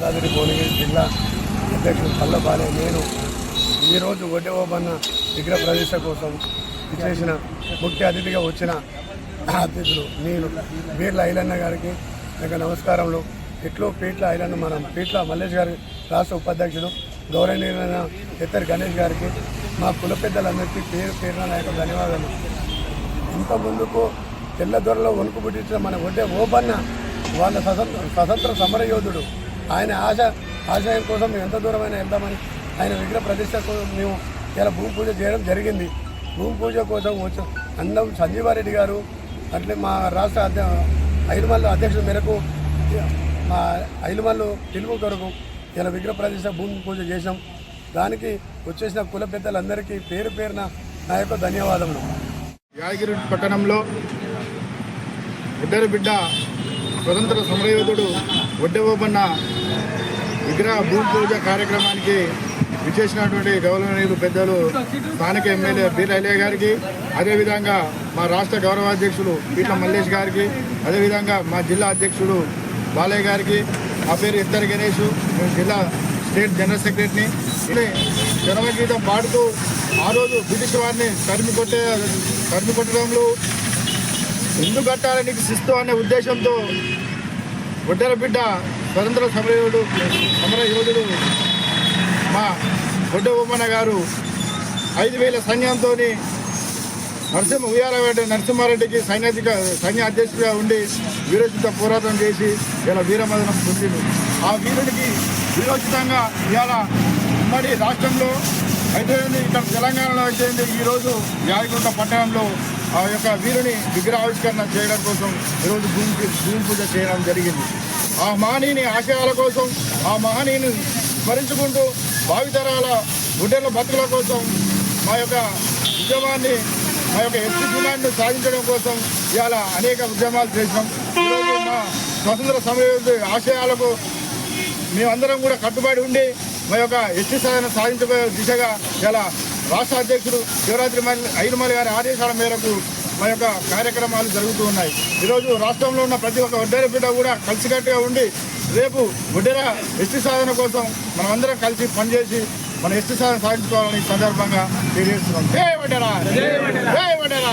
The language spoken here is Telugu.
యాదాద్రి భువనగిరి జిల్లా అధ్యక్షుడు పల్లబాలే నేను ఈరోజు ఒడ్డెవబన్న విగ్రహ ప్రదేశ కోసం విచ్చేసిన ముఖ్య అతిథిగా వచ్చిన అతిథులు నేను వీర్ల ఐలన్న గారికి ఇంకా నమస్కారంలో ఇట్లు పీట్ల ఐలన్న మన పీట్ల మల్లేష్ గారి రాష్ట్ర ఉపాధ్యక్షుడు గౌరవనీయులైన ఎత్తర్ గణేష్ గారికి మా కుల పెద్దలందరికీ పేరు పేరున నా యొక్క ధన్యవాదాలు. ఇంత ముందుకు తెల్లదొరలో వణుకు పుట్టించిన మన ఒడ్డే ఓబన్న వాళ్ళ స్వతంత్ర స్వతంత్ర సమరయోధుడు ఆయన ఆశ ఆశయం కోసం మేము ఎంత దూరమైనా వెళ్దామని ఆయన విగ్రహ ప్రతిష్ట కోసం మేము ఇలా భూమి పూజ చేయడం జరిగింది. భూమి పూజ కోసం వచ్చి అందరం సంజీవారెడ్డి గారు అట్లే మా రాష్ట్ర అధ్య ఐదుమల్ల అధ్యక్షుల మేరకు మా ఐదుమల్లు పిలుపు కొరకు ఇలా విగ్రహ ప్రతిష్ట భూమి పూజ చేసాం దానికి వచ్చేసిన కుల పెద్దలందరికీ పేరు పేరున నా యొక్క ధన్యవాదములు. యాదగిరి పట్టణంలో ఒడ్డెర బిడ్డ స్వతంత్ర సమరయోధుడు ఒడ్డెవబన్న విగ్రహ భూమి పూజ కార్యక్రమానికి విచ్చేసినటువంటి గౌరవనీయులు పెద్దలు స్థానిక ఎమ్మెల్యే బీర్ అలియా గారికి అదేవిధంగా మా రాష్ట్ర గౌరవాధ్యక్షులు పీట్ల మల్లేష్ గారికి అదేవిధంగా మా జిల్లా అధ్యక్షుడు బాలయ్య గారికి నా పేరు ఇద్దరు గణేష్ మేము జిల్లా స్టేట్ జనరల్ సెక్రటరీని. ఇది జనమగీతం పాడుతూ ఆ రోజు బ్రిటిష్ వారిని తరిమి కొట్టే తరిమి కొట్టడంలో ఇల్లు కట్టాలని నీకు శిస్తు అనే ఉద్దేశంతో ఒడ్డెర బిడ్డ స్వతంత్ర సమరయోధుడు సమర యోధుడు మా ఒడ్డ బొమ్మన గారు ఐదు వేల సైన్యంతో నరసింహ ఉయ్యాలవేట నరసింహారెడ్డికి సైన్యాధిక సైన్య అధ్యక్షుడిగా ఉండి వీరోచిత పోరాటం చేసి ఇలా వీరమదనం పొందిండు. ఆ వీరుడికి వీరోచితంగా ఇవాళ ఉమ్మడి రాష్ట్రంలో అయితే ఇక్కడ తెలంగాణలో అయితే ఈరోజు యాదగిరిగుట్ట పట్టణంలో ఆ యొక్క వీరుని విగ్రహావిష్కరణ చేయడం కోసం ఈరోజు భూమి భూమి పూజ చేయడం జరిగింది. ఆ మహనీయుని ఆశయాల కోసం ఆ మహనీయుని స్మరించుకుంటూ భావితరాల గుడ్డెల బతుకుల కోసం మా యొక్క ఉద్యమాన్ని మా యొక్క ఎస్టి డిమాండ్ను సాధించడం కోసం ఇవాళ అనేక ఉద్యమాలు చేసినాం. ఈరోజు మా స్వతంత్ర సమయ ఆశయాలకు మేమందరం కూడా కట్టుబడి ఉండి మా యొక్క ఎస్టీ సాధన సాధించబోయే దిశగా ఇలా రాష్ట్ర అధ్యక్షుడు శివరాత్రి ఐరుమల్ గారి ఆదేశాల మేరకు మా యొక్క కార్యక్రమాలు జరుగుతూ ఉన్నాయి. ఈరోజు రాష్ట్రంలో ఉన్న ప్రతి ఒక్క వడ్డేర బిడ్డ కూడా కలిసికట్టుగా ఉండి రేపు వడ్డేర ఎస్టీ సాధన కోసం మనం అందరం కలిసి పనిచేసి మన ఎస్టీ సాధన సాధించుకోవాలని సందర్భంగా తెలియజేస్తున్నాం. జై వడ్డేరా! జై వడ్డేరా!